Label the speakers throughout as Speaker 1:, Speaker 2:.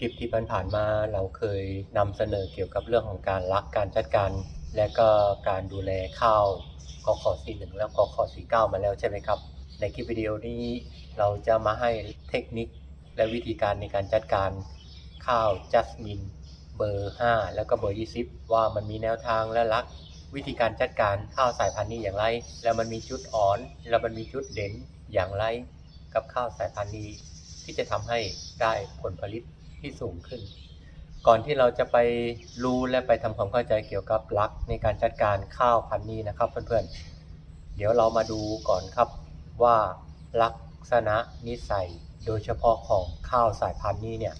Speaker 1: คลิปที่ผ่านมาเราเคยนำเสนอเกี่ยวกับเรื่องของการรักการจัดการ และก็การดูแลข้าวกขอ41และกขอ49มาแล้วใช่ไหมครับ ในคลิปวิดีโอนี้เราจะมาให้เทคนิคและวิธีการในการจัดการข้าวจัสมินเบอร์ 5 แล้วก็เบอร์ 20 ว่ามันมีแนวทางและลักวิธีการจัดการข้าวสายพันธุ์นี้อย่างไร แล้วมันมีจุดอ่อน แล้วมันมีจุดเด่นอย่างไร กับข้าวสายพันธุ์นี้ที่จะทำให้ได้ผลผลิต ที่สูงขึ้น ก่อนที่เราจะไปรู้และไปทำความเข้าใจเกี่ยวกับหลักในการจัดการข้าวพันธุ์นี้นะครับเพื่อนๆ เดี๋ยวเรามาดูก่อนครับว่าลักษณะนิสัยโดยเฉพาะของข้าวสายพันธุ์นี้เนี่ย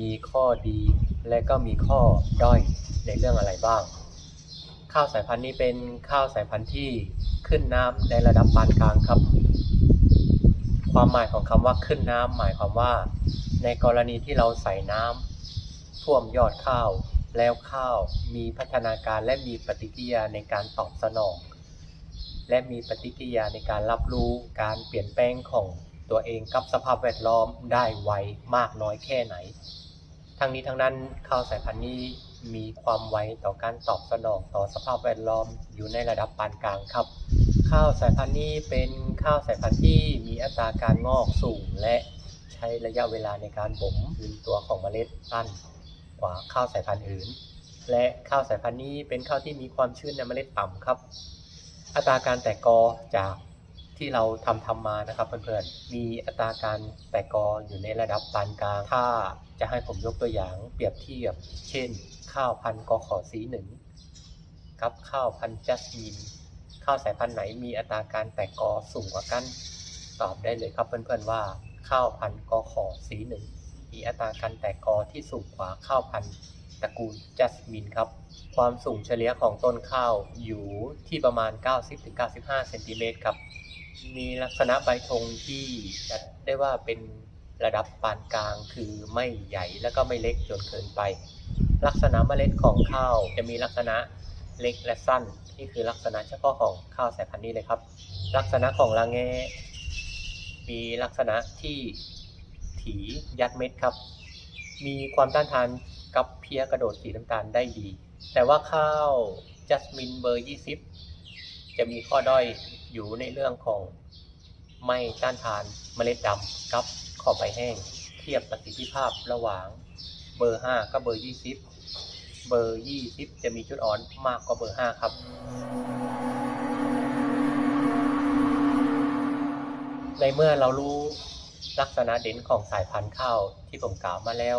Speaker 1: มีข้อดีและก็มีข้อด้อยในเรื่องอะไรบ้าง ข้าวสายพันธุ์นี้เป็นข้าวสายพันธุ์ที่ขึ้นน้ำในระดับปานกลางครับ ความหมายของคำว่าขึ้นน้ำหมายความว่า ในกรณีที่เราใส่น้ำท่วมยอดข้าว แล้วข้าวมีพัฒนาการและมีปฏิกิริยาในการตอบสนอง และมีปฏิกิริยาในการรับรู้การเปลี่ยนแปลงของตัวเองกับสภาพแวดล้อมได้ไวมากน้อยแค่ไหน ทั้งนี้ทั้งนั้นข้าวสายพันธุ์นี้มีความไวต่อการตอบสนองต่อสภาพแวดล้อมอยู่ในระดับปานกลางครับ ข้าวสายพันธุ์นี้เป็นข้าวสายพันธุ์ที่มีอัตราการงอกสูงและ ช้ระยะเวลาในการบ่มยืนตัวของเมล็ดสั้นกว่าข้าวสายพันธุ์อื่น และข้าวสายพันธุ์นี้เป็นข้าวที่มีความชื้นในเมล็ดต่ำครับ อัตราการแตกกอจากที่เราทำทำมานะครับเพื่อนๆ มีอัตราการแตกกออยู่ในระดับปานกลาง ถ้าจะให้ผมยกตัวอย่างเปรียบเทียบ เช่น ข้าวพันธุ์กอขอสีหนึ่งกับข้าวพันธุ์จัสมินข้าวสายพันธุ์ไหนมีอัตราการแตกกอสูงกว่ากัน ตอบได้เลยครับเพื่อนๆว่า ข้าวพันธุ์กอขอสีหนึ่งมีอัตราการแตกกอที่สูงกว่าข้าวพันธุ์ตระกูลจัสมินครับ ความสูงเฉลี่ยของต้นข้าวอยู่ที่ประมาณ 90-95เซนติเมตรครับ มีลักษณะใบธงที่จัดได้ว่าเป็นระดับปานกลางคือไม่ใหญ่และก็ไม่เล็กจนเกินไป ลักษณะเมล็ดของข้าวจะมีลักษณะเล็กและสั้น นี่คือลักษณะเฉพาะของข้าวสายพันธุ์นี้เลยครับ ลักษณะของละแง มีลักษณะที่ถียัดเม็ดครับ มีความต้านทานกับเพียกระโดดสีน้ำตาลได้ดี แต่ว่าข้าวจัสมินเบอร์ 20 จะมีข้อด้อยอยู่ในเรื่องของไม่ต้านทานเมล็ดดำกับขอบใบแห้ง เทียบประสิทธิภาพระหว่างเบอร์ 5 กับเบอร์ 20 เบอร์ 20 จะมีจุดอ่อนมากกว่าเบอร์ 5 ครับ ในเมื่อเรารู้ลักษณะเด่นของสายพันธุ์ข้าวที่ผมกล่าวมาแล้ว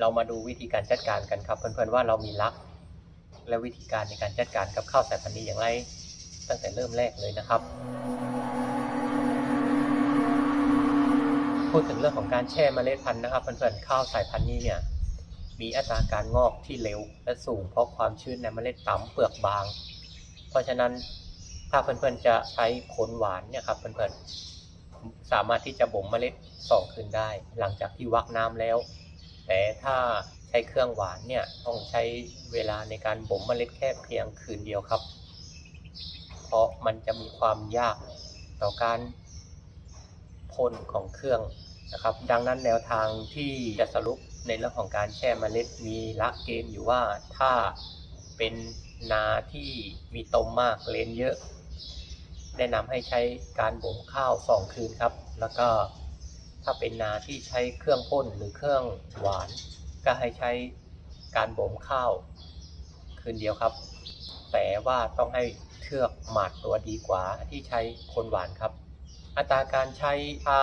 Speaker 1: เรามาดูวิธีการจัดการกันครับเพื่อนๆว่าเรามีลักและวิธีการในการจัดการกับข้าวสายพันธุ์นี้อย่างไรตั้งแต่เริ่มแรกเลยนะครับ พูดถึงเรื่องของการแช่เมล็ดพันธุ์นะครับเพื่อนๆข้าวสายพันธุ์นี้เนี่ยมีอัตราการงอกที่เร็วและสูงเพราะความชื้นในเมล็ดต่ำเปลือกบาง เพราะฉะนั้น ถ้าเพื่อนๆจะใช้โคนหวานเนี่ยครับเพื่อนๆสามารถที่จะบ่มเมล็ดสองคืนได้ หลังจากที่วักน้ำแล้ว แต่ถ้าใช้เครื่องหวานเนี่ยต้องใช้เวลาในการบ่มเมล็ดแค่เพียงคืนเดียวครับ เพราะมันจะมีความยากต่อการพ่นของเครื่องนะครับ ดังนั้นแนวทางที่จะสรุปในเรื่องของการแช่เมล็ดมีละเกณฑ์อยู่ว่าถ้าเป็นนาที่มีตมมากเลนเยอะ แนะนำให้ใช้การบ่มข้าวสองคืนครับ แล้วก็ถ้าเป็นนาที่ใช้เครื่องพ่นหรือเครื่องหวาน ก็ให้ใช้การบ่มข้าวคืนเดียวครับ แต่ว่าต้องให้เทือกหมาดตัวดีกว่าที่ใช้คนหวานครับ อัตราการใช้ถ้า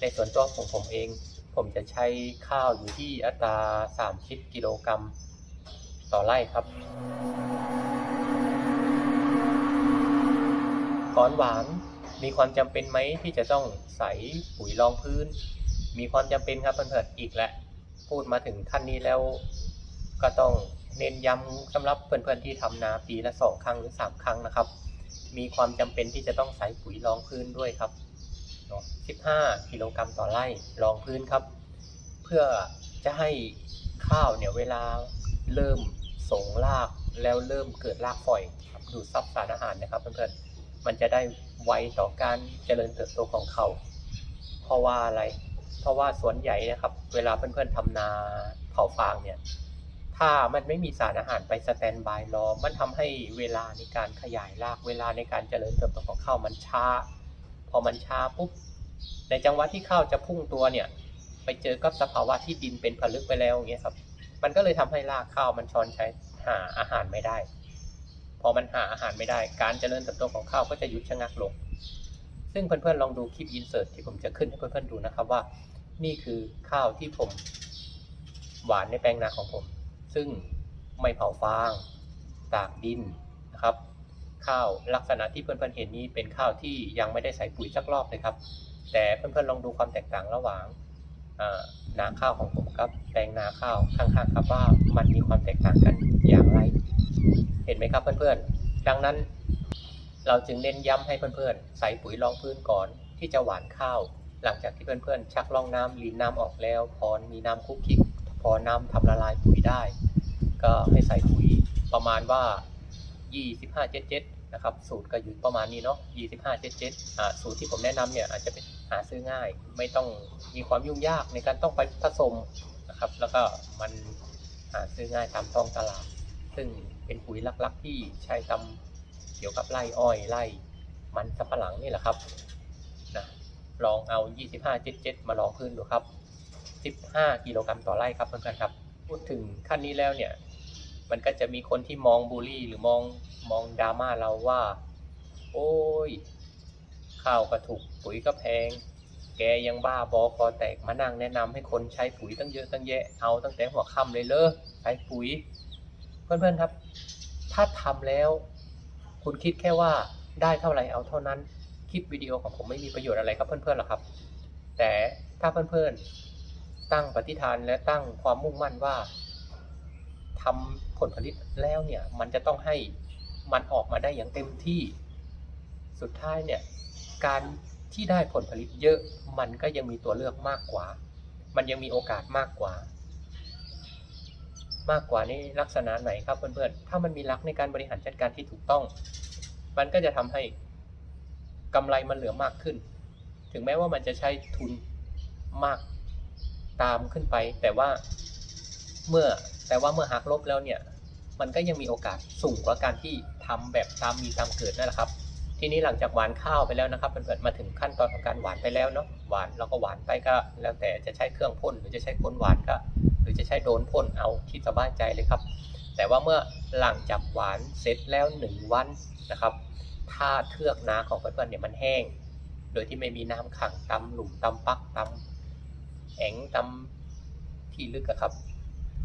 Speaker 1: ในส่วนตัวของผมเอง ผมจะใช้ข้าวอยู่ที่อัตรา 30 กิโลกรัมต่อไร่ครับ ก้อนหวาน มีความจำเป็นไหมที่จะต้องใส่ปุ๋ยรองพื้น มีความจำเป็นครับเพื่อนๆอีกแหละ พูดมาถึงท่านนี้แล้ว ก็ต้องเน้นย้ำสำหรับเพื่อนๆที่ทำนาปีละสองครั้งหรือสามครั้งนะครับ มีความจำเป็นที่จะต้องใส่ปุ๋ยรองพื้นด้วยครับเนาะ15กิโลกรัมต่อไร่รองพื้นครับ เพื่อจะให้ข้าวเนี่ยเวลาเริ่มส่งรากแล้วเริ่มเกิดรากฝอยครับดูดซับสารอาหารนะครับเพื่อนๆ มันจะได้ไวต่อการเจริญเติบโตของเขา เพราะว่าอะไร เพราะว่าสวนใหญ่นะครับ เวลาเพื่อนๆทำนาเผาฟางเนี่ย ถ้ามันไม่มีสารอาหารไปสแตนบายรอ มันทำให้เวลาในการขยายราก เวลาในการเจริญเติบโตของข้าวมันช้า พอมันช้าปุ๊บ ในจังหวะที่ข้าวจะพุ่งตัวเนี่ย ไปเจอกับสภาวะที่ดินเป็นผลึกไปแล้วอย่างเงี้ยครับ มันก็เลยทำให้รากข้าวมันชอนใช้หาอาหารไม่ได้ พอมันหาอาหารไม่ได้การเจริญเติบโตของข้าวก็จะหยุดชะงักลง ซึ่งเพื่อนๆลองดูคลิปอินเสิร์ตที่ผมจะขึ้นให้เพื่อนๆดูนะครับว่า นี่คือข้าวที่ผมหวานในแปลงนาของผม ซึ่งไม่เผาฟางตากดินนะครับ ข้าวลักษณะที่เพื่อนๆเห็นนี้เป็นข้าวที่ยังไม่ได้ใส่ปุ๋ยสักรอบเลยครับ แต่เพื่อนๆลองดูความแตกต่างระหว่างนาข้าวของผมกับแปลงนาข้าวข้างๆครับว่ามันมีความแตกต่างกันอย่างไร เห็นไหมครับเพื่อนๆ ดังนั้น เราจึงเน้นย้ำให้เพื่อนๆ ใส่ปุ๋ยรองพื้นก่อนที่จะหว่านข้าว หลังจากที่เพื่อนๆ ชักล่องน้ำลีนน้ำออกแล้ว พอมีน้ำคุกคิก พอน้ำทำละลายปุ๋ยได้ ก็ให้ใส่ปุ๋ยประมาณว่า 25 77 นะครับสูตรก็อยู่ประมาณนี้เนาะ 25 77อ่าสูตรที่ผมแนะนำเนี่ยอาจจะเป็นหาซื้อง่าย ไม่ต้องมีความยุ่งยากในการต้องไปผสมนะครับ แล้วก็มันหาซื้อง่ายตามท้องตลาด ซึ่งเป็นปุ๋ยหลักๆ ที่ใช้ตำเกี่ยวกับไร่อ้อยไร่มันสำปะหลังนี่แหละครับนะลองเอา 25 77 มาลองพื้นดูครับ 15 กิโลกรัมต่อไร่ครับเพื่อนๆครับ พูดถึงขั้นนี้แล้วเนี่ย มันก็จะมีคนที่มองบูลลี่หรือมองมองดราม่าเราว่า โอ้ย ข้าวก็ถูกปุ๋ยก็แพง แกยังบ้าบอคอแตกมานั่งแนะนำให้คนใช้ปุ๋ยตั้งเยอะตั้งแยะ เอาตั้งแต่หัวค่ำเลยเลยใช้ปุ๋ย เพื่อนๆครับ ถ้าทำแล้ว คุณคิดแค่ว่าได้เท่าไหร่เอาเท่านั้น คลิปวิดีโอของผมไม่มีประโยชน์อะไรครับเพื่อนๆหรอกครับ แต่ถ้าเพื่อนๆ ตั้งปฏิฐานและตั้งความมุ่งมั่นว่าทำผลผลิตแล้วเนี่ย มันจะต้องให้มันออกมาได้อย่างเต็มที่สุดท้ายเนี่ยการที่ได้ผลผลิตเยอะมันก็ยังมีตัวเลือกมากกว่า มันยังมีโอกาสมากกว่า มากกว่านี่ลักษณะไหนครับเพื่อนๆ ถ้ามันมีลักในการบริหารจัดการที่ถูกต้อง มันก็จะทำให้กำไรมันเหลือมากขึ้น ถึงแม้ว่ามันจะใช้ทุนมากตามขึ้นไป แต่ว่าเมื่อแต่ว่าเมื่อหักลบแล้วเนี่ย มันก็ยังมีโอกาสสูงกว่าการที่ทำแบบตามมีตามเกิดนั่นแหละครับ ทีนี้หลังจากหวานข้าวไปแล้วนะครับเพื่อนๆมาถึงขั้นตอนของการหวานไปแล้วเนาะหวานเราก็หวานไปก็ แล้วแต่จะใช้เครื่องพ่นหรือจะใช้คนหวานก็ หรือจะใช้โดนพ่นเอาที่สบายใจเลยครับ แต่ว่าเมื่อหลังจากหวานเสร็จแล้วหนึ่งวันนะครับถ้าเทือกนาของเพื่อนๆเนี่ยมันแห้ง โดยที่ไม่มีน้ำขังตำหลุมตำปักตำแองตำที่ลึกอะครับ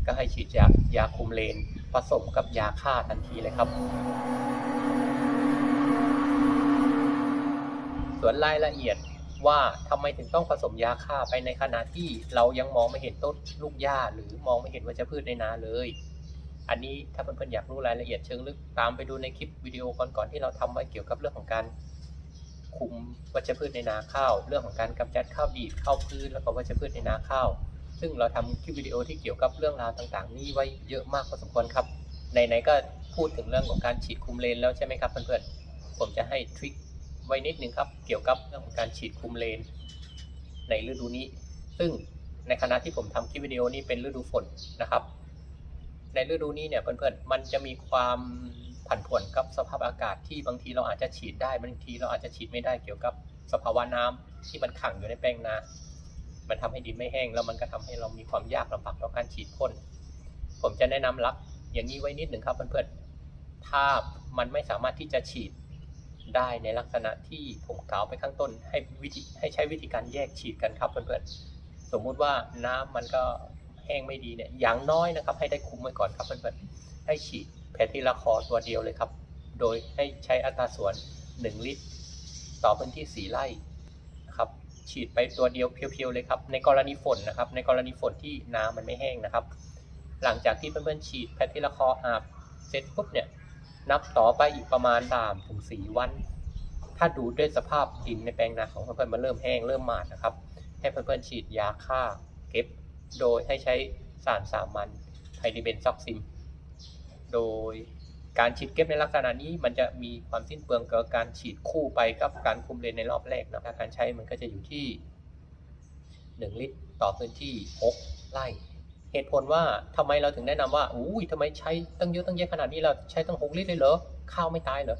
Speaker 1: ก็ให้ฉีดยายาคุมเลน ผสมกับยาฆ่าทันทีเลยครับ ส่วนรายละเอียด ว่าทำไมถึงต้องผสมยาฆ่าไปในขณะที่เรายังมองไม่เห็นต้นลูกหญ้า หรือมองไม่เห็นวัชพืชในนาเลย อันนี้ถ้าเพื่อนๆอยากรู้รายละเอียดเชิงลึกตามไปดูในคลิปวิดีโอก่อนๆที่เราทำไว้เกี่ยวกับเรื่องของการคุมวัชพืชในนาข้าว เรื่องของการกำจัดข้าวดีดข้าวพืชแล้วก็วัชพืชในนาข้าว ซึ่งเราทำคลิปวิดีโอที่เกี่ยวกับเรื่องราวต่างๆ นี้ไว้เยอะมากพอสมควรครับไหนๆก็พูดถึงเรื่องของการฉีดคุมเลนแล้วใช่ไหมครับเพื่อนๆผมจะให้ทริค ไว้นิดนึงครับ เกี่ยวกับเรื่องของการฉีดคุมเลน ในฤดูนี้ ซึ่งในขณะที่ผมทำคลิปวิดีโอนี้เป็นฤดูฝนนะครับ ในฤดูนี้เนี่ยเพื่อนๆมันจะมีความผันผวนกับสภาพอากาศที่บางทีเราอาจจะฉีดได้บางทีเราอาจจะฉีดไม่ได้เกี่ยวกับสภาวะน้ำที่มันขังอยู่ในแปลงนา มันทำให้ดินไม่แห้งแล้วมันก็ทำให้เรามีความยากลำบากต่อการฉีดพ่น ผมจะแนะนำลักอย่างนี้ไว้นิดหนึ่งครับเพื่อนๆ ถ้ามันไม่สามารถที่จะฉีด ได้ในลักษณะที่ผมกล่าวไปข้างต้นให้วิธีให้ใช้วิธีการแยกฉีดกันครับเพื่อนๆสมมุติว่าน้ำมันก็แห้งไม่ดีเนี่ยอย่างน้อยนะครับ ให้ได้คุมไว้ก่อนครับเพื่อนๆให้ฉีดแพทิลาคอตัวเดียวเลยครับ โดยให้ใช้อัตราส่วน 1 ลิตร ต่อพื้นที่ 4 ไร่นะครับฉีดไปตัวเดียวเพียวๆเลยครับในกรณีฝนนะครับ ในกรณีฝนที่น้ำมันไม่แห้งนะครับ หลังจากที่เพื่อนๆฉีดแพทิลาคออาบเสร็จปุ๊บเนี่ย นับต่อไปอีกประมาณสามถึงสี่วัน ถ้าดูด้วยสภาพดินในแปลงนาของเพื่อนๆมันเริ่มแห้งเริ่มหมาดนะครับ ให้เพื่อนๆฉีดยาฆ่าเก็บ โดยให้ใช้สารสามัญไพริเบนซอกซิมโดยการฉีดเก็บในลักษณะนี้มันจะมีความสิ้นเปลืองกับการฉีดคู่ไปกับการคุมเลนในรอบแรกนะการใช้มันก็จะอยู่ที่ 1 ลิตรต่อพื้นที่ 6 ไร่ เหตุผลว่าทำไมเราถึงแนะนำว่าอุ้ยทำไมใช้ตั้งเยอะตั้งแยะขนาดนี้เราใช้ตั้ง6ลิตรเลยเหรอข้าวไม่ตายเหรอ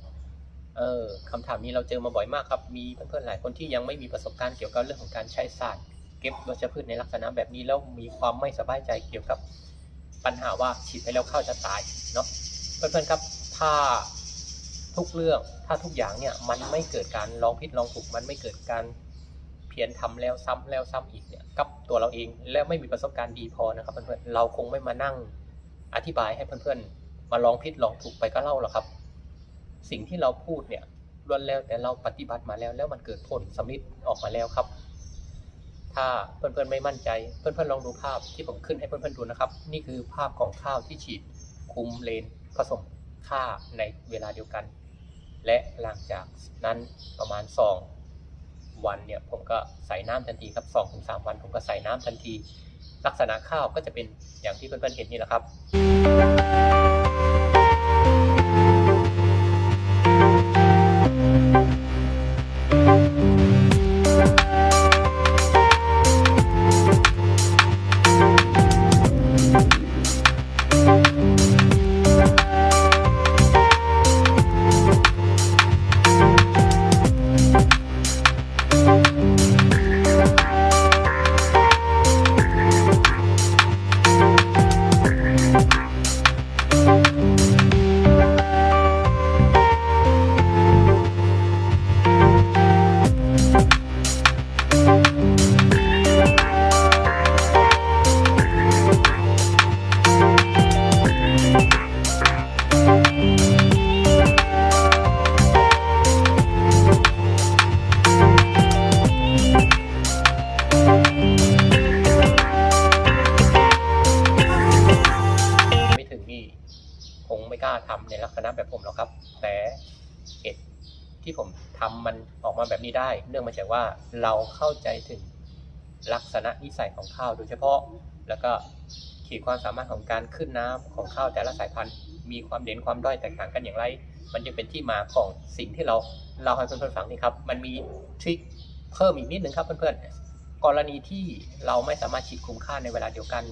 Speaker 1: เออคำถามนี้เราเจอมาบ่อยมากครับ มีเพื่อนๆหลายคนที่ยังไม่มีประสบการณ์เกี่ยวกับเรื่องของการใช้สารเก็บวัชพืชในลักษณะแบบนี้แล้วมีความไม่สบายใจเกี่ยวกับปัญหาว่าฉีดไปแล้วข้าวจะตายเนาะเพื่อนๆครับถ้าทุกเรื่องถ้าทุกอย่างเนี่ยมันไม่เกิดการลองผิดลองถูกมันไม่เกิดการ พียรทำแล้วซ้ำแล้วซ้ำอีกเนี่ยกับตัวเราเองและไม่มีประสบการณ์ดีพอนะครับเพื่อนๆเราคงไม่มานั่งอธิบายให้เพื่อนๆ มาลองผิดลองถูกไปก็เล่าหรอกครับ สิ่งที่เราพูดเนี่ยล้วนแล้วแต่เราปฏิบัติมาแล้ว แล้วมันเกิดผลสำลิดออกมาแล้วครับ ถ้าเพื่อนๆไม่มั่นใจ เพื่อนๆลองดูภาพที่ผมขึ้นให้เพื่อนๆดูนะครับ นี่คือภาพของข้าวที่ฉีดคุมเลนผสมค่าในเวลาเดียวกัน และหลังจากนั้นประมาณ 2 วันเนี่ยผมก็ใส่น้ำทันทีครับ2-3ถึงสวันผมก็ใส่น้ำทันที ลักษณะข้าวก็จะเป็นอย่างที่เพื่อนๆเห็นนี่แหละครับ ได้เนื่องมาจากว่าเราเข้าใจถึงลักษณะนิสัยของข้าวโดยเฉพาะ แล้วก็ขีดความสามารถของการขึ้นน้ำของข้าวแต่ละสายพันธุ์ มีความเด่นความด้อยแตกต่างกันอย่างไร มันจะเป็นที่มาของสิ่งที่เราเล่าให้เพื่อนๆฟังนี่ครับ มันมีทริคเพิ่มอีกนิดนึงครับเพื่อนๆกรณีที่เราไม่สามารถฉีดคุมค่าในเวลาเดียวกัน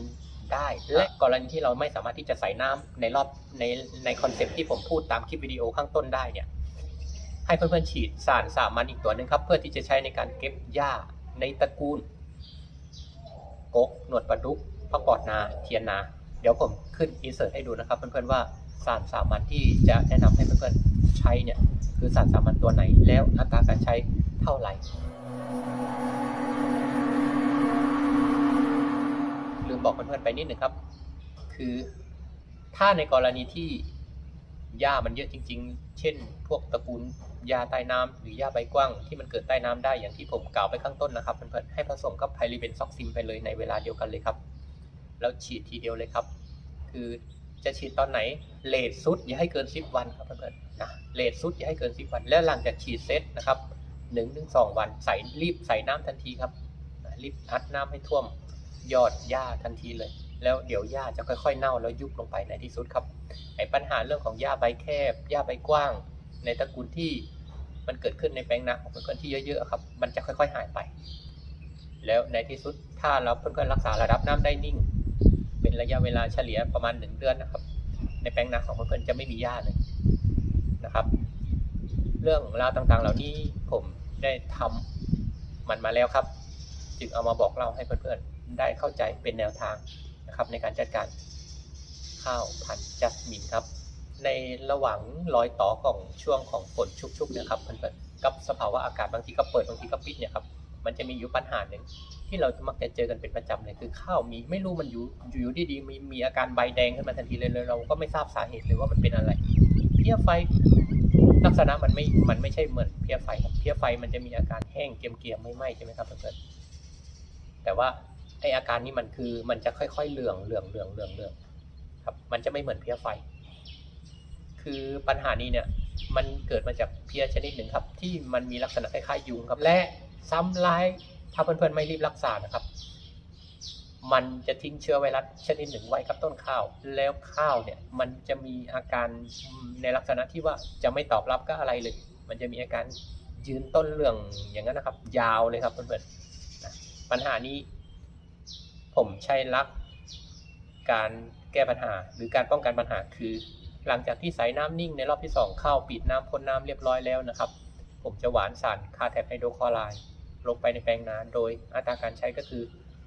Speaker 1: ได้ และกรณีที่เราไม่สามารถที่จะใส่น้ำในรอบในในคอนเซปที่ผมพูดตามคลิปวิดีโอข้างต้นได้เนี่ย ให้เพื่อนๆฉีดสารสามัญอีกตัวหนึ่งครับ เพื่อที่จะใช้ในการเก็บหญ้าในตระกูลกกหนวดปลาดุกพักปอดนาเทียนนา เดี๋ยวผมขึ้นอินเสิร์ตให้ดูนะครับ เพื่อนๆว่าสารสามัญที่จะแนะนำให้เพื่อนๆใช้เนี่ยคือสารสามัญตัวไหนแล้วอัตราการใช้เท่าไหร่ลืมบอกเพื่อนๆไปนิดหนึ่งครับ คือถ้าในกรณีที่หญ้ามันเยอะจริง ๆ เช่น พวกตระกูล หญ้าใต้น้ำหรือหญ้าใบกว้างที่มันเกิดใต้น้ำได้อย่างที่ผมกล่าวไปข้างต้นนะครับเพื่อนๆให้ผสมกับไพริเบนซอกซิมไปเลยในเวลาเดียวกันเลยครับ แล้วฉีดทีเดียวเลยครับ คือจะฉีดตอนไหนเลทสุดอย่าให้เกิน 10 วันครับเพื่อนๆนะเลทสุดอย่าให้เกิน 10 วัน แล้วหลังจากฉีดเสร็จนะครับ1นถึงสองวันใส่รีบใส่น้ำทันทีครับรีบอัดน้ำให้ท่วมยอดหญ้าทันทีเลย แล้วเดี๋ยวหญ้าจะค่อยๆเน่าแล้วยุบลงไปในที่สุดครับไอ้ปัญหาเรื่องของหญ้าใบแคบหญ้าใบกว้าง ในตระกูลที่ มันเกิดขึ้นในแปลงนาของเพื่อนๆที่เยอะๆครับ มันจะค่อย ๆ หายไป แล้วในที่สุดถ้าเราเพื่อนๆรักษาระดับน้ำได้นิ่ง เป็นระยะเวลาเฉลี่ยประมาณหนึ่งเดือนนะครับ ในแปลงนาของเพื่อนๆจะไม่มีหญ้าเลยนะครับ เรื่องราวต่างๆ เหล่านี้ผมได้ทำมันมาแล้วครับ จึงเอามาบอกเล่าให้เพื่อนๆได้เข้าใจเป็นแนวทางนะครับ ในการจัดการข้าวพันธุ์จัสมินครับ ในระหว่างรอยต่อของช่วงของฝนชุกๆนะครับเพื่อนๆกับสภาวะอากาศบางทีก็เปิดบางทีก็ปิดเนี่ยครับมันจะมีอยู่ปัญหาหนึ่งที่เราจะมักจะเจอกันเป็นประจำเลยคือข้าวมีไม่รู้มันอยู่อยู่ดีๆมีมีอาการใบแดงขึ้นมาทันทีเลยเลยเราก็ไม่ทราบสาเหตุเลยว่ามันเป็นอะไรเพี้ยไฟลักษณะมันไม่มันไม่ใช่เหมือนเพี้ยไฟครับเพี้ยไฟมันจะมีอาการแห้งเกรียมๆไม่ไหม้ใช่ไหมครับเพื่อนๆแต่ว่าไออาการนี้มันคือมันจะค่อยๆเหลืองเหลืองเหลืองเหลืองเหลืองครับมันจะไม่เหมือนเพี้ยไฟ คือปัญหานี้เนี่ยมันเกิดมาจากเพียชนิดหนึ่งครับ ที่มันมีลักษณะคล้ายๆยุงครับ และซ้ำร้ายถ้าเพื่อนๆไม่รีบรักษานะครับ มันจะทิ้งเชื้อไวรัสชนิดหนึ่งไว้กับต้นข้าว แล้วข้าวเนี่ยมันจะมีอาการในลักษณะที่ว่าจะไม่ตอบรับก็อะไรเลย มันจะมีอาการยืนต้นเรื่องอย่างนั้นนะครับ ยาวเลยครับเพื่อนๆปัญหานี้
Speaker 2: ผมใช้ลักการแก้ปัญหาหรือการป้องกันปัญหาคือ หลังจากที่ใส่น้ำนิ่งในรอบที่สองเข้าปิดน้ำพ่นน้ำเรียบร้อยแล้วนะครับ ผมจะหวานสารคาแทปไฮโดรคลอไรด์ลงไปในแปลงนาโดยอัตราการใช้ก็คือ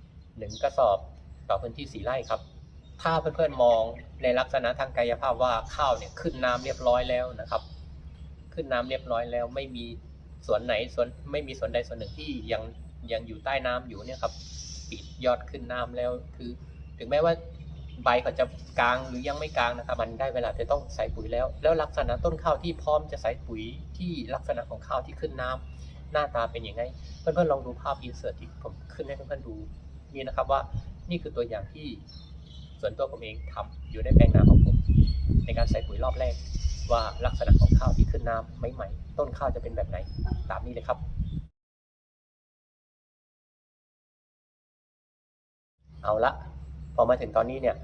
Speaker 2: 1 กระสอบต่อพื้นที่สีไร่ครับ ถ้าเพื่อนๆมองในลักษณะทางกายภาพว่าข้าวเนี่ยขึ้นน้ำเรียบร้อยแล้วนะครับ ขึ้นน้ำเรียบร้อยแล้วไม่มีสวนไหนสวนไม่มีสวนใดสวนหนึ่งที่ยังยังอยู่ใต้น้ำอยู่เนี่ยครับปิดยอดขึ้นน้ำแล้วคือ ถึงแม้ว่า ใบเขาจะกลางหรือยังไม่กลางนะครับ มันได้เวลาจะต้องใส่ปุ๋ยแล้ว แล้วลักษณะต้นข้าวที่พร้อมจะใส่ปุ๋ยที่ลักษณะของข้าวที่ขึ้นน้ำหน้าตาเป็นยังไง เพื่อนๆลองดูภาพอินเสิร์ตที่ผมขึ้นให้เพื่อนๆดูนี่นะครับว่านี่คือตัวอย่างที่ส่วนตัวผมเองทำอยู่ในแปลงนาของผม ในการใส่ปุ๋ยรอบแรก ว่าลักษณะของข้าวที่ขึ้นน้ำใหม่ๆต้นข้าวจะเป็นแบบไหน ตามนี้เลยครับเอาละ อมาถึงตอนนี้เนี่ย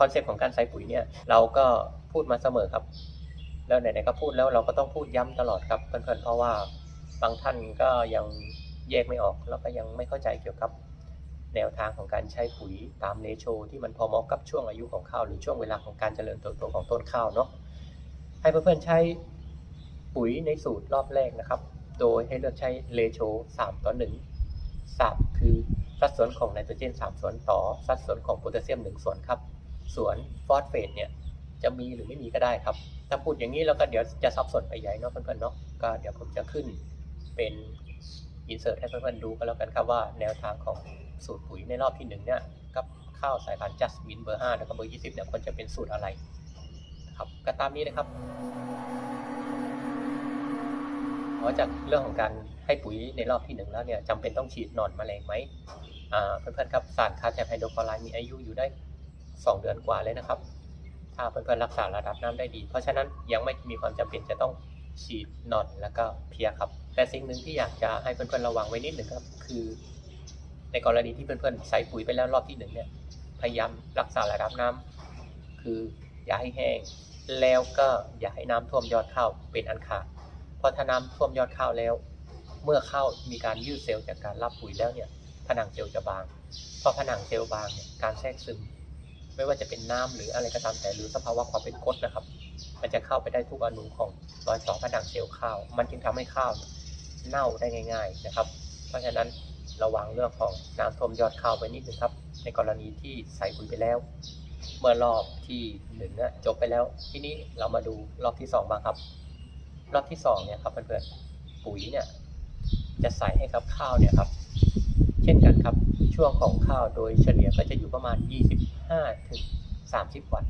Speaker 2: คอนเซปต์ของการใส่ปุ๋ยเนี่ยเราก็พูดมาเสมอครับ แล้วไหนๆก็พูดแล้วเราก็ต้องพูดย้ำตลอดครับเพื่อนๆเพราะว่าบางท่านก็ยังแยกไม่ออกแล้วก็ยังไม่เข้าใจเกี่ยวกับแนวทางของการใช้ปุ๋ยตามเลโชที่มันพอเหมาะกับช่วงอายุของข้าวหรือช่วงเวลาของการเจริญเติบโตของต้นข้าวเนาะให้เพื่อนๆใช้ปุ๋ยในสูตรรอบแรกนะครับ โดยให้เลือกใช้เลโช3ต่อ1 3คือ สัดส่วนของไนโตรเจน3 ส่วนต่อสัดส่วนของโพแทสเซียม 1 ส่วนครับ ส่วนฟอสเฟตเนี่ยจะมีหรือไม่มีก็ได้ครับ ถ้าพูดอย่างนี้แล้วก็เดี๋ยวจะซับซ้อนไปใหญ่เนาะเพื่อนๆเนาะก็เดี๋ยวผมจะขึ้นเป็นอินเสิร์ตให้เพื่อนๆดูก็แล้วกันครับว่าแนวทางของสูตรปุ๋ยในรอบที่หนึ่งเนี่ยกับข้าวสายพันธุ์จัสมินเบอร์5แล้วก็เบอร์ 20เนี่ยควรจะเป็นสูตรอะไรครับก็ตามนี้นะครับเพราะจากเรื่องของการ ให้ปุ๋ยในรอบที่หนึ่งแล้วเนี่ยจำเป็นต้องฉีดหนอนแมลงไหมอ่าเพื่อนๆครับสารคาแทมไฮโดรคลอไรด์มีอายุอยู่ได้ 2 เดือนกว่าเลยนะครับ ถ้าเพื่อนๆรักษาระดับน้ำได้ดี เพราะฉะนั้นยังไม่มีความจำเป็นจะต้องฉีดหนอนแล้วก็เพียครับ แต่สิ่งหนึ่งที่อยากจะให้เพื่อนๆระวังไว้นิดหนึ่งครับคือ ในกรณีที่เพื่อนๆใส่ปุ๋ยไปแล้วรอบที่หนึ่งเนี่ยพยายามรักษาระดับน้ำคืออย่าให้แห้งแล้วก็อย่าให้น้ำท่วมยอดข้าวเป็นอันขาดเพราะถ้าน้ำท่วมยอดข้าวแล้ว เมื่อข้าวมีการยืดเซลล์จากการรับปุ๋ยแล้วเนี่ยผนังเซลล์จะบางพอผนังเซลล์บางเนี่ยการแทรกซึม ไม่ว่าจะเป็นน้ำหรืออะไรก็ตามแต่หรือสภาวะความเป็นกรดนะครับ มันจะเข้าไปได้ทุกอนูของรอยต่อผนังเซลล์ข้าว มันจึงทำให้ข้าวเน่าได้ง่าย ๆนะครับ เพราะฉะนั้นระวังเรื่องของน้ำท่วมยอดข้าวไปนิดนึงครับ ในกรณีที่ใส่ปุ๋ยไปแล้ว เมื่อรอบที่หนึ่งจบไปแล้ว ทีนี้เรามาดูรอบที่สองบ้างครับ รอบที่สองเนี่ยครับเพื่อนๆปุ๋ยเนี่ย จะใส่ให้กับข้าวเนี่ยครับ เช่นกันครับช่วงของข้าวโดยเฉลี่ยก็จะอยู่ประมาณ 25 ถึง 30 วัน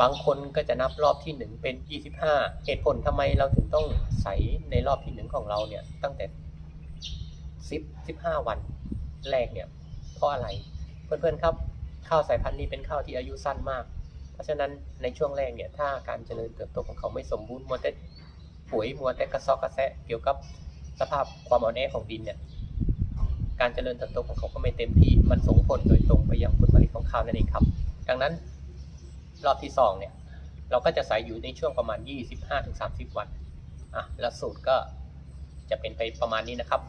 Speaker 2: บางคนก็จะนับรอบที่ 1 เป็น 25 เหตุผลทำไมเราถึงต้องใส่ในรอบที่ 1 ของเราเนี่ยตั้งแต่ 10 15 วันแรกเนี่ยเพราะอะไร เพื่อนๆครับข้าวสายพันธุ์นี้เป็นข้าวที่อายุสั้นมาก เพราะฉะนั้นในช่วงแรกเนี่ยถ้าการเจริญเติบโตของเขาไม่สมบูรณ์มัวแต่ปุ๋ยมัวแต่กระซอกกระแซะเกี่ยวกับ สภาพความอ่อนแอของดินเนี่ย การเจริญเติบโตของเขาก็ไม่เต็มที่ มันส่งผลโดยตรงไปยังผลผลิตของข้าวนั่นเองครับ ดังนั้นรอบที่สองเนี่ย เราก็จะใส่อยู่ในช่วงประมาณ 25-30 วัน อะแล้วสูตรก็จะเป็นไปประมาณนี้นะครับ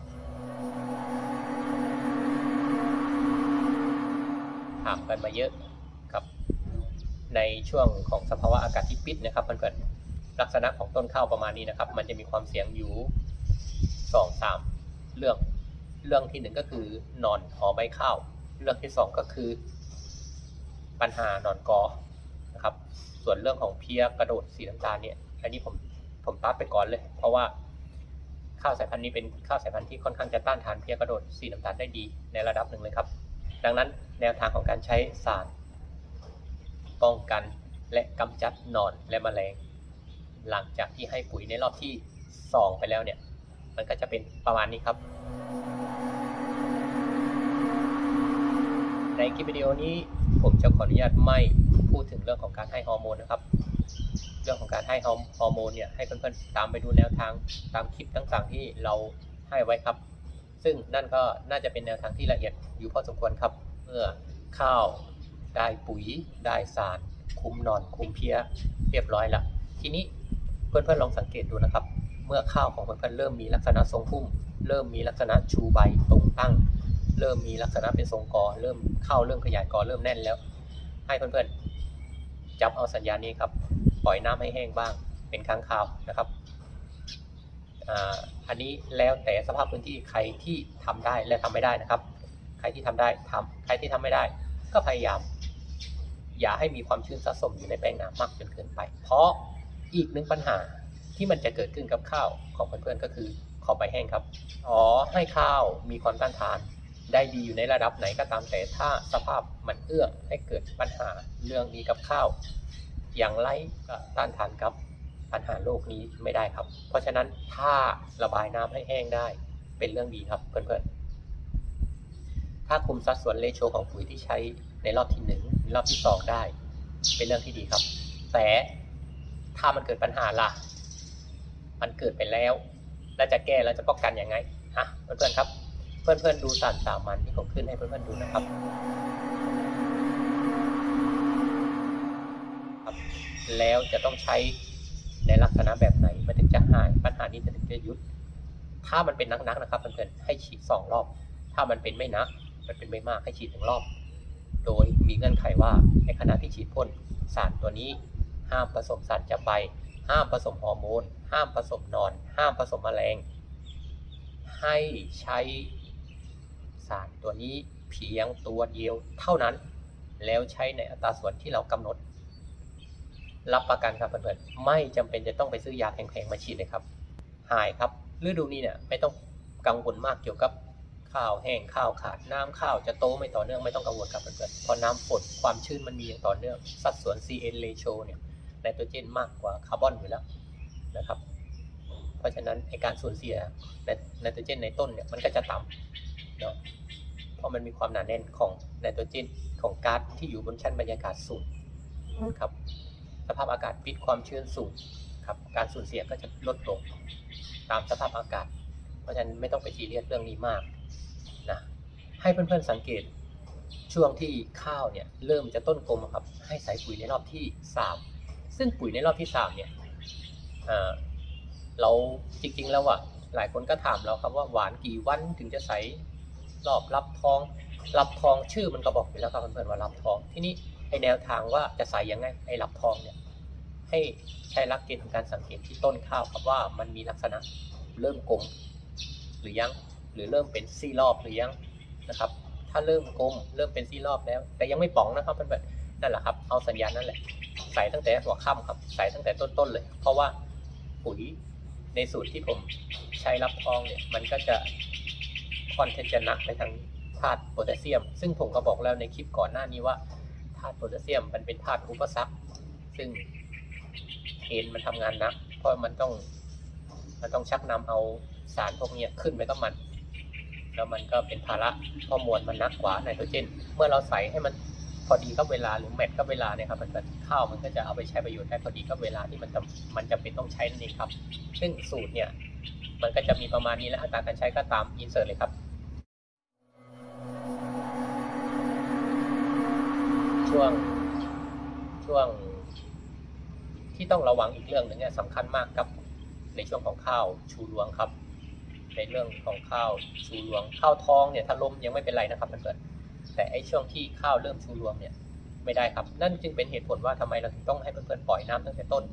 Speaker 2: ถามกันมาเยอะครับ ในช่วงของสภาวะอากาศที่ปิดนะครับเพื่อนๆลักษณะของต้นข้าวประมาณนี้นะครับ มันจะมีความเสี่ยงอยู่ สองสามเรื่องเรื่องที่หนึ่งก็คือนอนหอใบข้าว เรื่องที่สองก็คือ ปัญหานอนกอนะครับ ส่วนเรื่องของเพียกระโดดสีน้ำตาลเนี่ย อันนี้ผมผมตัดไปก่อนเลย เพราะว่าข้าวสายพันธุ์นี้เป็นข้าวสายพันธุ์ที่ค่อนข้างจะต้านทานเพียกระโดดสีน้ำตาลได้ดีในระดับหนึ่งเลยครับ ดังนั้นแนวทางของการใช้สารป้องกันและกำจัดนอนและแมลง หลังจากที่ให้ปุ๋ยในรอบที่ 2 ไปแล้วเนี่ย มันก็จะเป็นประมาณนี้ครับ ในคลิปวิดีโอนี้ผมจะขออนุญาตไม่พูดถึงเรื่องของการให้ฮอร์โมนนะครับ เรื่องของการให้ฮอร์โมนเนี่ยให้เพื่อนๆตามไปดูแนวทางตามคลิปต่างๆที่เราให้ไว้ครับ ซึ่งนั่นก็น่าจะเป็นแนวทางที่ละเอียดอยู่พอสมควรครับ เมื่อข้าวได้ปุ๋ยได้สาร คุมนอนคุมเพียเรียบร้อยและทีนี้เพื่อนๆลองสังเกตดูนะครับ เมื่อข้าวของเพื่อนๆเริ่มมีลักษณะทรงพุ่ม เริ่มมีลักษณะชูใบตรงตั้ง เริ่มมีลักษณะเป็นทรงกอ เริ่มเข้าเริ่มขยายกอเริ่มแน่นแล้ว ให้เพื่อนๆจับเอาสัญญาณนี้ครับปล่อยน้ำให้แห้งบ้าง เป็นครั้งคราวนะครับอันนี้แล้วแต่สภาพพื้นที่ใครที่ทำได้และทำไม่ได้นะครับ ใครที่ทำได้ทำใครที่ทำไม่ได้ ก็พยายาม อย่าให้มีความชื้นสะสมอยู่ในแปลงน้ำมากจนเกินไป เพราะอีกหนึ่งปัญหา ที่มันจะเกิดขึ้นกับข้าวของเพื่อนๆก็คือขอบใบแห้งครับ อ๋อให้ข้าวมีความต้านทาน ได้ดีอยู่ในระดับไหนก็ตามแต่ถ้าสภาพมันเอื้อให้เกิดปัญหาเรื่องนี้กับข้าว อย่างไรก็ต้านทานกับ ปัญหาโลกนี้ไม่ได้ครับ เพราะฉะนั้นถ้าระบายน้ำให้แห้งได้เป็นเรื่องดีครับเพื่อนๆ ถ้าคุมสัดส่วนเลโชของปุ๋ยที่ใช้ในรอบที่หนึ่งรอบที่สองได้ เป็นเรื่องที่ดีครับ แต่ถ้ามันเกิดปัญหาล่ะ มันเกิดไปแล้ว แล้วจะแก้แล้วจะป้องกันยังไงอะเพื่อนๆครับ เพื่อนๆดูสารสามัญที่ผมขึ้นให้เพื่อนๆดูนะครับแล้วจะต้องใช้ในลักษณะแบบไหนมันถึงจะหายปัญหานี้จะถึงจะยุด ถ้ามันเป็นนักๆนะครับเพื่อนๆให้ฉีดสองรอบ ถ้ามันเป็นไม่นัก มันเป็นไม่มากให้ฉีดหนึ่งรอบ โดยมีเงื่อนไขว่าในขณะที่ฉีดพ่นสารตัวนี้ ห้ามผสมสารจะไป ห้ามผสมฮอร์โมน ห้ามผสมนอน ห้ามผสมแมลง ให้ใช้สารตัวนี้เพียงตัวเดียวเท่านั้น แล้วใช้ในอัตราส่วนที่เรากำหนด รับประกันครับเพื่อนๆไม่จำเป็นจะต้องไปซื้อยาแพงๆมาฉีดเลยครับ หายครับฤดูนี้เนี่ยไม่ต้องกังวลมากเกี่ยวกับข้าวแห้งข้าวขาดน้ำข้าวจะโตไม่ต่อเนื่องไม่ต้องกังวลครับเพื่อนๆพราะน้ำฝนความชื้นมันมีอย่างต่อเนื่อง สัดส่วน CN ratio เนี่ยไนโตรเจนมากกว่าคาร์บอนอยู่แล้ว นะครับ เพราะฉะนั้นไอการสูญเสียไนโตรเจนในต้นเนี่ยมันก็จะต่ำเนาะเพราะมันมีความหนาแน่นของไนโตรเจนของก๊าซที่อยู่บนชั้นบรรยากาศสูงครับสภาพอากาศปิดความชื้นสูงครับการสูญเสียก็จะลดลงตามสภาพอากาศ เพราะฉะนั้นไม่ต้องไปซีเรียสเรื่องนี้มากนะให้เพื่อนๆสังเกตช่วงที่ข้าวเนี่ยเริ่มจะต้นกลมครับให้ใส่ปุ๋ยในรอบที่ 3 ซึ่งปุ๋ยในรอบที่3เนี่ย อ่าเราจริงๆแล้วอะหลายคนก็ถามเราครับว่าหวานกี่วันถึงจะใสรอบรับทองรับทองชื่อมันก็บอกอยู่แล้วครับเพื่อนๆว่ารับทองที่นี้ไอแนวทางว่าจะใส่ยังไงไอรับทองเนี่ยให้ใช้ลักเกณฑ์ของการสังเกตที่ต้นข้าวครับว่ามันมีลักษณะเริ่มกลมหรือยังหรือเริ่มเป็นซี่รอบหรือยังนะครับ ถ้าเริ่มกลมเริ่มเป็นซี่รอบแล้ว แต่ยังไม่ป๋องนะครับเพื่อนๆนั่นแหละครับเอาสัญญาณนั่นแหละใส่ตั้งแต่หัวค่ำครับใส่ตั้งแต่ต้นๆเลย เพราะว่า ปุ๋ยในสูตรที่ผมใช้รับทองเนี่ยมันก็จะคอนข้างจะหนักไปทางธาตุโพแทสเซียม ซึ่งผมก็บอกแล้วในคลิปก่อนหน้านี้ว่าธาตุโพแทสเซียมมันเป็นธาตุอุปสรรคซึ่งเอนมันทำงานหนัก เพราะมันต้องมันต้องชักนำเอาสารพวกเนี้ยขึ้นไปกับมัน แล้วมันก็เป็นภาระเพราะมวลมันหนักกว่าไนโตรเจน เมื่อเราใส่ให้มัน พอดีกับเวลาหรือแมทกับเวลาเนี่ยครับมันก็ข้าวมันก็จะเอาไปใช้ประโยชน์ได้พอดีกับเวลาที่มันจำมันจำเป็นต้องใช้นั่นเองครับ ซึ่งสูตรเนี่ยมันก็จะมีประมาณนี้และอัตราการใช้ก็ตามอินเสิร์ตเลยครับช่วงช่วงที่ต้องระวังอีกเรื่องหนึ่งเนี่ยสำคัญมากครับ ในช่วงของข้าวชูรวงครับ ในเรื่องของข้าวชูรวงข้าวท้องเนี่ยถ้าล้มยังไม่เป็นไรนะครับเพื่อน แต่ไอ้ช่วงที่ข้าวเริ่มชูรวงเนี่ยไม่ได้ครับ นั่นจึงเป็นเหตุผลว่าทำไมเราถึงต้องให้เพื่อนๆปล่อยน้ำตั้งแต่ต้น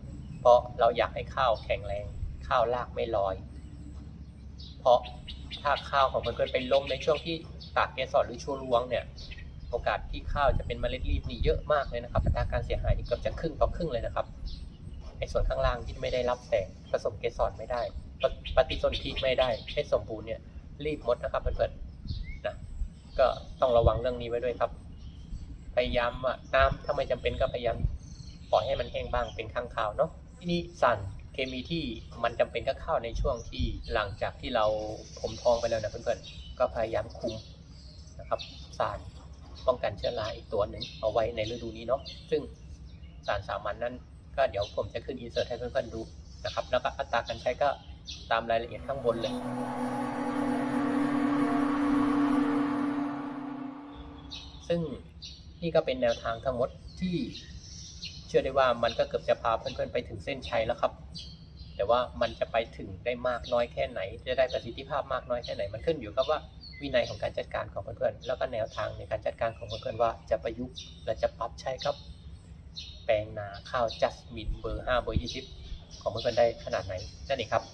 Speaker 2: เพราะเราอยากให้ข้าวแข็งแรง ข้าวรากไม่ลอย เพราะถ้าข้าวของเพื่อนๆเป็นล้มในช่วงที่ตากเกสรหรือชูรวงเนี่ยโอกาสที่ข้าวจะเป็นเมล็ดรีบนี่เยอะมากเลยนะครับอัตราการเสียหายนี่เกือบจะครึ่งต่อครึ่งเลยนะครับไอ้ส่วนข้างล่างที่ไม่ได้รับแสงผสมเกสรไม่ได้ปฏปฏิสนธิไม่ได้ให้สมบูรณ์เนี่ยรีบหมดนะครับเพื่อนๆ ก็ต้องระวังเรื่องนี้ไว้ด้วยครับ พยายามว่าน้ำถ้าไม่จำเป็นก็พยายามปล่อยให้มันแห้งบ้างเป็นข้างคาวเนาะที่นี่สั่นเคมีที่มันจำเป็นก็เข้าในช่วงที่หลังจากที่เราผมทองไปแล้วนะเพื่อนๆก็พยายามคุมนะครับสารป้องกันเชื้อราอีกตัวหนึ่งเอาไว้ในฤดูนี้เนาะซึ่งสารสามัญนนั้น ก็เดี๋ยวผมจะขึ้นอินเสิร์ตให้เพื่อนๆดูนะครับแล้วก็อัตราการใช้ก็ตามรายละเอียดข้างบนเลย ซึ่งนี่ก็เป็นแนวทางทั้งหมดที่เชื่อได้ว่ามันก็เกือบจะพาเพื่อนๆไปถึงเส้นชัยแล้วครับ แต่ว่ามันจะไปถึงได้มากน้อยแค่ไหน จะได้ประสิทธิภาพมากน้อยแค่ไหน มันขึ้นอยู่กับว่าวินัยของการจัดการของเพื่อนๆแล้วก็แนวทางในการจัดการของเพื่อนๆว่าจะประยุกต์และจะปรับใช้ครับ แปลงนาข้าวจัสมินเบอร์5เบอร์20ของเพื่อนๆได้ขนาดไหนนั่นเองครับ